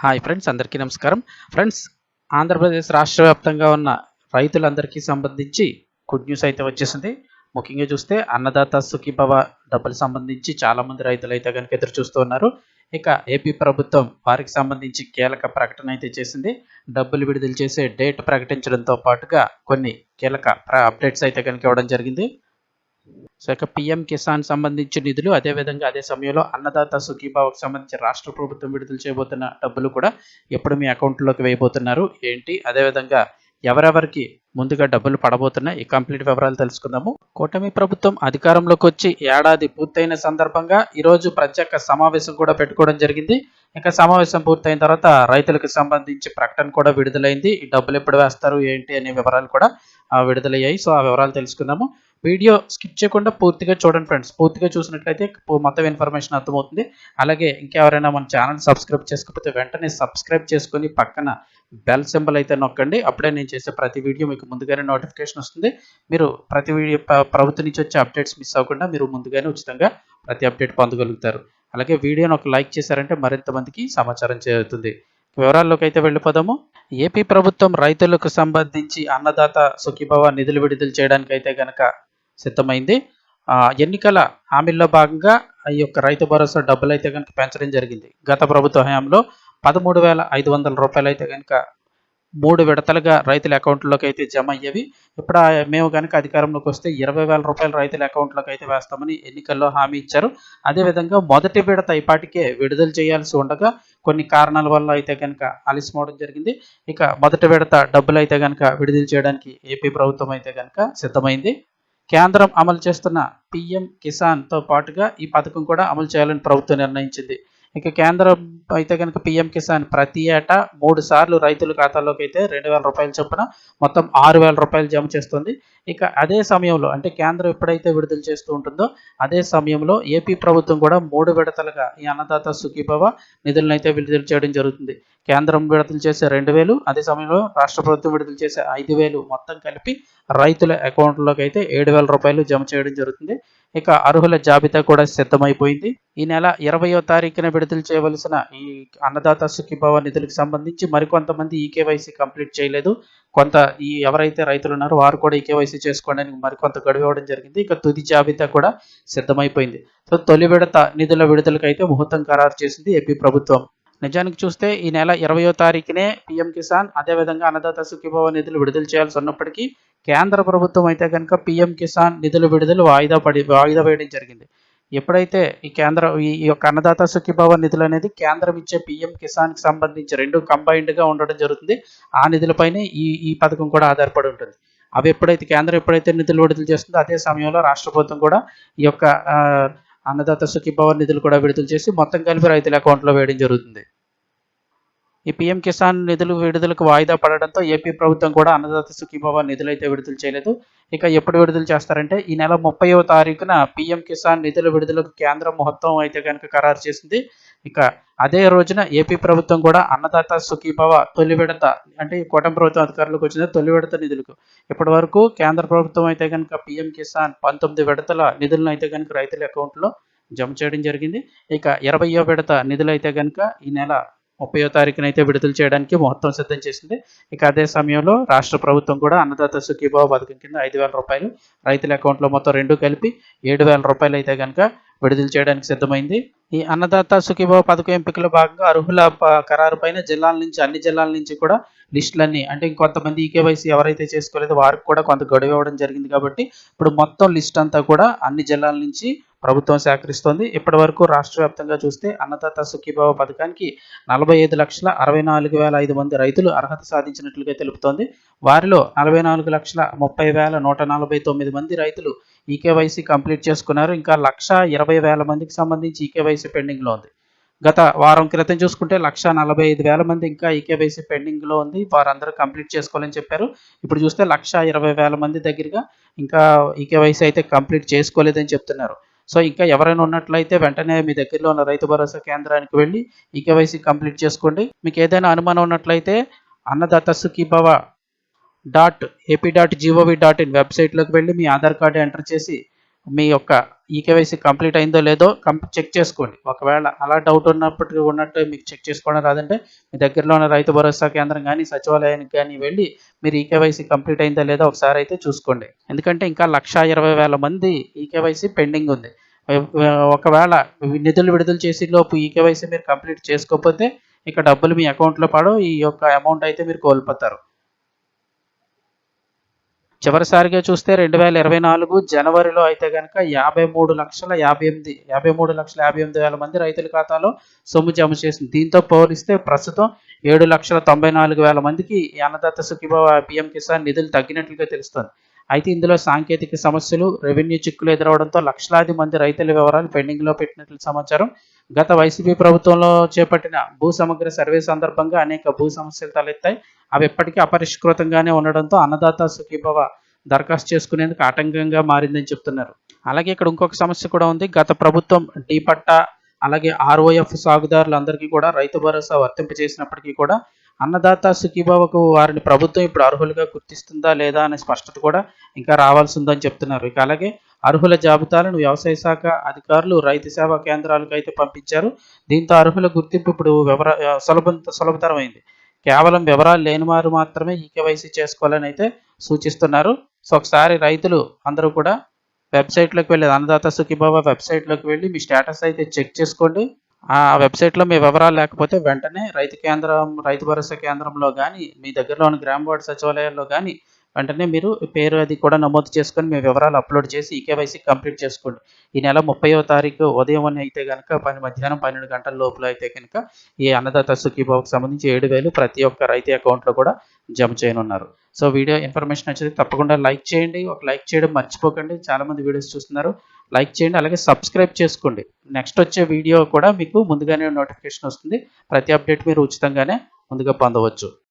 Hi friends అందరికీ నమస్కారం. Friends Andhra Pradesh రాష్ట్ర వ్యాప్తంగా ఉన్న రైతులందరికీ సంబంధించి గుడ్ న్యూస్ అయితే వచ్చేసింది. ముఖ్యంగా చూస్తే అన్నదాత సుఖీభవ డబ్బులు సంబంధించి చాలామంది రైతులు అయితే కనుక ఎదురు చూస్తూ ఉన్నారు. ఇక ఏపీ ప్రభుత్వం వారికి సంబంధించి కీలక ప్రకటన అయితే చేసింది. డబ్బులు విడుదల చేసే డేట్ ప్రకటించడంతో పాటుగా కొన్ని కీలక అప్డేట్స్ అయితే కనుక ఇవ్వడం జరిగింది. సో ఇక పిఎం కిసాన్ సంబంధించిన నిధులు అదేవిధంగా అదే సమయంలో అన్నదాత సుఖీభావకు సంబంధించి రాష్ట్ర ప్రభుత్వం విడుదల చేయబోతున్న డబ్బులు కూడా ఎప్పుడు మీ అకౌంట్లోకి వేయబోతున్నారు ఏంటి? అదేవిధంగా ఎవరెవరికి ముందుగా డబ్బులు పడబోతున్నాయి? ఈ కంప్లీట్ వివరాలు తెలుసుకుందాము. కూటమి ప్రభుత్వం అధికారంలోకి వచ్చి ఏడాది పూర్తయిన సందర్భంగా ఈరోజు ప్రత్యేక సమావేశం కూడా పెట్టుకోవడం జరిగింది. ఇంకా సమావేశం పూర్తయిన తర్వాత రైతులకు సంబంధించి ప్రకటన కూడా విడుదలైంది. ఈ డబ్బులు ఎప్పుడు వేస్తారు ఏంటి అనే వివరాలు కూడా విడుదలయ్యాయి. సో ఆ వివరాలు తెలుసుకుందాము. వీడియో స్కిప్ చేయకుండా పూర్తిగా చూడండి ఫ్రెండ్స్. పూర్తిగా చూసినట్లయితే మొత్తం ఇన్ఫర్మేషన్ అర్థమవుతుంది. అలాగే ఇంకెవరైనా మన ఛానల్ సబ్స్క్రైబ్ చేసుకోకపోతే వెంటనే సబ్స్క్రైబ్ చేసుకొని పక్కన బెల్ సింబల్ అయితే నొక్కండి. అప్పుడే నేను చేసే ప్రతి వీడియో మీకు ముందుగానే నోటిఫికేషన్ వస్తుంది. మీరు ప్రతి వీడియో ప్రభుత్వం నుంచి వచ్చే అప్డేట్స్ మిస్ అవ్వకుండా మీరు ముందుగానే ఉచితంగా ప్రతి అప్డేట్ పొందగలుగుతారు. అలాగే వీడియోని ఒక లైక్ చేశారంటే మరింత మందికి సమాచారం చేరుతుంది. వివరాల్లోకి అయితే వెళ్ళిపోదాము. ఏపీ ప్రభుత్వం రైతులకు సంబంధించి అన్నదాత సుఖీభవ నిధులు విడుదల చేయడానికి అయితే గనక సిద్ధమైంది. ఎన్నికల హామీల్లో భాగంగా ఈ యొక్క రైతు భరోసా డబ్బులు అయితే కనుక పెంచడం జరిగింది. గత ప్రభుత్వ హయాంలో పదమూడు వేల ఐదు వందల రూపాయలు అయితే కనుక మూడు విడతలుగా రైతుల అకౌంట్లోకి అయితే జమ అయ్యేవి. ఇప్పుడు మేము కనుక అధికారంలోకి వస్తే ఇరవై వేల రూపాయలు రైతుల అకౌంట్లోకి అయితే వేస్తామని ఎన్నికల్లో హామీ ఇచ్చారు. అదేవిధంగా మొదటి విడత ఇప్పటికే విడుదల చేయాల్సి ఉండగా కొన్ని కారణాల వల్ల అయితే కనుక ఆలస్యమవడం జరిగింది. ఇక మొదటి విడత డబ్బులు అయితే కనుక విడుదల చేయడానికి ఏపీ ప్రభుత్వం అయితే కనుక సిద్ధమైంది. కేంద్రం అమలు చేస్తున్న పిఎం కిసాన్తో పాటుగా ఈ పథకం కూడా అమలు చేయాలని ప్రభుత్వం నిర్ణయించింది. ఇక కేంద్రం అయితే కనుక పిఎం కిసాన్ ప్రతి ఏటా మూడు సార్లు రైతుల ఖాతాలోకి అయితే రెండు వేల రూపాయల చొప్పున మొత్తం ఆరు వేల రూపాయలు జమ చేస్తుంది. ఇక అదే సమయంలో అంటే కేంద్రం ఎప్పుడైతే విడుదల చేస్తూ ఉంటుందో అదే సమయంలో ఏపీ ప్రభుత్వం కూడా మూడు విడతలుగా ఈ అన్నదాత సుఖీభవ నిధులను అయితే విడుదల చేయడం జరుగుతుంది. కేంద్రం విడుదల చేసే రెండు వేలు అదే సమయంలో రాష్ట్ర ప్రభుత్వం విడుదల చేసే ఐదు వేలు మొత్తం కలిపి రైతుల అకౌంట్లోకి అయితే ఏడు వేల రూపాయలు జమ చేయడం జరుగుతుంది. ఇక అర్హుల జాబితా కూడా సిద్ధమైపోయింది. ఈ నెల ఇరవయో తారీఖున విడుదల చేయవలసిన ఈ అన్నదాత సుఖీభవ నిధులకు సంబంధించి మరికొంతమంది ఈకేవైసీ కంప్లీట్ చేయలేదు. కొంత ఈ ఎవరైతే రైతులు ఉన్నారో వారు కూడా ఈకేవైసీ చేసుకోవడానికి మరికొంత గడువు ఇవ్వడం జరిగింది. ఇక తుది జాబితా కూడా సిద్ధమైపోయింది. సో తొలి విడత నిధుల విడుదలకు అయితే ముహూర్తం ఖరారు చేసింది ఏపీ ప్రభుత్వం. నిజానికి చూస్తే ఈ నెల ఇరవయో తారీఖునే పీఎం కిసాన్ అదేవిధంగా అన్నదాత సుఖీభవ నిధులు విడుదల చేయాల్సి ఉన్నప్పటికీ కేంద్ర ప్రభుత్వం అయితే కనుక పీఎం కిసాన్ నిధుల విడుదల వాయిదా పడి వాయిదా వేయడం జరిగింది. ఎప్పుడైతే ఈ కేంద్ర ఈ యొక్క అన్నదాత సుఖీభవ నిధులు అనేది కేంద్రం ఇచ్చే పీఎం కిసాన్కి సంబంధించి రెండు కంబైన్డ్గా ఉండడం జరుగుతుంది. ఆ నిధులపైనే ఈ ఈ పథకం కూడా ఆధారపడి ఉంటుంది. అవి ఎప్పుడైతే కేంద్రం ఎప్పుడైతే నిధులు విడుదల చేస్తుందో అదే సమయంలో రాష్ట్ర ప్రభుత్వం కూడా ఈ యొక్క అన్నదాత సుఖీభవ నిధులు కూడా విడుదల చేసి మొత్తం కలిపి రైతుల అకౌంట్లో వేయడం జరుగుతుంది. ఈ పీఎం కిసాన్ నిధులు విడుదలకు వాయిదా పడడంతో ఏపీ ప్రభుత్వం కూడా అన్నదాత సుఖీభవ నిధులు అయితే విడుదల చేయలేదు. ఇక ఎప్పుడు విడుదల చేస్తారంటే ఈ నెల ముప్పైవ తారీఖున పీఎం కిసాన్ నిధుల విడుదలకు కేంద్రం మహత్వం అయితే కనుక ఖరారు చేసింది. ఇక అదే రోజున ఏపీ ప్రభుత్వం కూడా అన్నదాత సుఖీభవ తొలి విడత అంటే ఈ కూటమి ప్రభుత్వం అధికారులకు వచ్చిన తొలి విడత నిధులకు. ఇప్పటి వరకు కేంద్ర ప్రభుత్వం అయితే కనుక పీఎం కిసాన్ పంతొమ్మిది విడతల నిధులను అయితే కనుక రైతుల అకౌంట్లో జమ చేయడం జరిగింది. ఇక ఇరవయో విడత నిధులు అయితే కనుక ఈ నెల ముప్పయో తారీఖునైతే విడుదల చేయడానికి ముహూర్తం సిద్ధం చేసింది. ఇక అదే సమయంలో రాష్ట్ర ప్రభుత్వం కూడా అన్నదాత సుఖీభావ పథకం కింద ఐదు వేల రూపాయలు రైతుల అకౌంట్లో మొత్తం రెండు కలిపి ఏడు వేల రూపాయలు అయితే కనుక విడుదల చేయడానికి సిద్ధమైంది. ఈ అన్నదాత సుఖీభావ పథకం ఎంపికలో భాగంగా అర్హుల ఖరారు పైన జిల్లాల నుంచి అన్ని జిల్లాల నుంచి కూడా లిస్టులన్నీ. అంటే ఇంకొంతమంది ఈకేవైసీ ఎవరైతే చేసుకోలేదో వారికి కూడా కొంత గడువు ఇవ్వడం జరిగింది కాబట్టి ఇప్పుడు మొత్తం లిస్ట్ అంతా కూడా అన్ని జిల్లాల నుంచి ప్రభుత్వం సేకరిస్తోంది. ఇప్పటి వరకు రాష్ట్ర వ్యాప్తంగా చూస్తే అన్నదాత సుఖీభావ పథకానికి నలభై ఐదు లక్షల అరవై నాలుగు వేల ఐదు మంది రైతులు అర్హత సాధించినట్లుగా తెలుపుతోంది. వారిలో నలభై నాలుగు లక్షల ముప్పై వేల నూట నలభై తొమ్మిది మంది రైతులు ఈకేవైసీ కంప్లీట్ చేసుకున్నారు. ఇంకా లక్ష ఇరవై వేల మందికి సంబంధించి ఈకేవైసీ పెండింగ్లో ఉంది. గత వారం క్రితం చూసుకుంటే లక్ష నలభై ఐదు వేల మంది ఇంకా ఈకేవైసీ పెండింగ్లో ఉంది. వారందరూ కంప్లీట్ చేసుకోవాలని చెప్పారు. ఇప్పుడు చూస్తే లక్ష ఇరవై వేల మంది దగ్గరగా ఇంకా ఈకేవైసీ అయితే కంప్లీట్ చేసుకోలేదని చెప్తున్నారు. సో ఇంకా ఎవరైనా ఉన్నట్లయితే వెంటనే మీ దగ్గరలో ఉన్న రైతు భరోసా కేంద్రానికి వెళ్ళి ఈకేవైసీ కంప్లీట్ చేసుకోండి. మీకు ఏదైనా అనుమానం ఉన్నట్లయితే Annadata Sukhibhava dot AP dot GOV dot in వెబ్సైట్లోకి వెళ్ళి మీ ఆధార్ కార్డు ఎంటర్ చేసి మీ యొక్క ఈకేవైసీ కంప్లీట్ అయిందో లేదో కంప్ చెక్ చేసుకోండి. ఒకవేళ అలా డౌట్ ఉన్నప్పటికీ ఉన్నట్టు మీకు చెక్ చేసుకోవడం రాదంటే మీ దగ్గరలో ఉన్న రైతు భరోసా కేంద్రం కానీ సచివాలయానికి కానీ వెళ్ళి మీరు ఈకేవైసీ కంప్లీట్ అయిందో లేదో ఒకసారి అయితే చూసుకోండి. ఎందుకంటే ఇంకా లక్ష ఇరవై వేల మంది ఈకేవైసీ పెండింగ్ ఉంది. ఒకవేళ నిధులు విడుదల చేసే లోపు ఈకేవైసీ మీరు కంప్లీట్ చేసుకోకపోతే ఇక డబ్బులు మీ అకౌంట్లో పడవు. ఈ యొక్క అమౌంట్ అయితే మీరు కోల్పోతారు. చివరిసారిగా చూస్తే రెండు వేల ఇరవై నాలుగు జనవరిలో అయితే కనుక యాభై మూడు లక్షల యాభై ఎనిమిది యాభై మూడు లక్షల యాభై ఎనిమిది వేల మంది రైతుల ఖాతాలో సొమ్ము జమ చేసింది. దీంతో పోలిస్తే ప్రస్తుతం ఏడు లక్షల తొంభై నాలుగు వేల మందికి ఈ అన్నదాత సుఖీభవ పిఎం కిసాన్ నిధులు తగ్గినట్లుగా తెలుస్తోంది. అయితే ఇందులో సాంకేతిక సమస్యలు రెవెన్యూ చిక్కులు ఎదురవడంతో లక్షలాది మంది రైతుల వివరాలు పెండింగ్లో పెట్టినట్లు సమాచారం. గత వైసీపీ ప్రభుత్వంలో చేపట్టిన భూ సమగ్ర సర్వే సందర్భంగా అనేక భూ సమస్యలు తలెత్తాయి. అవి ఇప్పటికీ అపరిష్కృతంగానే ఉండడంతో అన్నదాత సుఖీభవ దరఖాస్తు చేసుకునేందుకు ఆటంకంగా మారిందని చెప్తున్నారు. అలాగే ఇక్కడ ఇంకొక సమస్య కూడా ఉంది. గత ప్రభుత్వం డీ పట్టా అలాగే ఆర్ఓఎఫ్ సాగుదారులందరికీ కూడా రైతు భరోసా వర్తింపజేసినప్పటికీ కూడా అన్నదాత సుఖీభావకు వారిని ప్రభుత్వం ఇప్పుడు అర్హులుగా గుర్తిస్తుందా లేదా అనే స్పష్టత కూడా ఇంకా రావాల్సి ఉందని చెప్తున్నారు. ఇక అలాగే అర్హుల జాబితాలను వ్యవసాయ శాఖ అధికారులు రైతు సేవా కేంద్రాలకు అయితే పంపించారు. దీంతో అర్హుల గుర్తింపు ఇప్పుడు వివర సులభ సులభతరమైంది. కేవలం వివరాలు లేని వారు మాత్రమే ఈ కేవైసీ చేసుకోవాలని అయితే సూచిస్తున్నారు. సో ఒకసారి రైతులు అందరూ కూడా వెబ్సైట్లోకి వెళ్ళి అన్నదాత సుఖీభావ వెబ్సైట్లోకి వెళ్ళి మీ స్టేటస్ అయితే చెక్ చేసుకోండి. ఆ వెబ్సైట్లో మీ వివరాలు లేకపోతే వెంటనే రైతు కేంద్రం రైతు భరోసా కేంద్రంలో కానీ మీ దగ్గరలో ఉన్న గ్రామ వార్డు సచివాలయాల్లో కానీ వెంటనే మీరు పేరు అది కూడా నమోదు చేసుకొని మీ వివరాలు అప్లోడ్ చేసి ఈకేవైసీ కంప్లీట్ చేసుకోండి. ఈ నెల ముప్పైవ తారీఖు ఉదయం అని అయితే కనుక పని మధ్యాహ్నం పన్నెండు గంటల లోపల అయితే కనుక ఈ అన్నదాత సుఖీభావకు సంబంధించి ఏడు వేలు ప్రతి ఒక్క రైతు అకౌంట్లో కూడా జమ చేయనున్నారు. సో వీడియో ఇన్ఫర్మేషన్ నచ్చితే తప్పకుండా లైక్ చేయండి. ఒక లైక్ చేయడం మర్చిపోకండి. చాలామంది వీడియోస్ చూస్తున్నారు. లైక్ చేయండి. అలాగే సబ్స్క్రైబ్ చేసుకోండి. నెక్స్ట్ వచ్చే వీడియో కూడా మీకు ముందుగానే నోటిఫికేషన్ వస్తుంది. ప్రతి అప్డేట్ మీరు ఉచితంగానే ముందుగా పొందవచ్చు.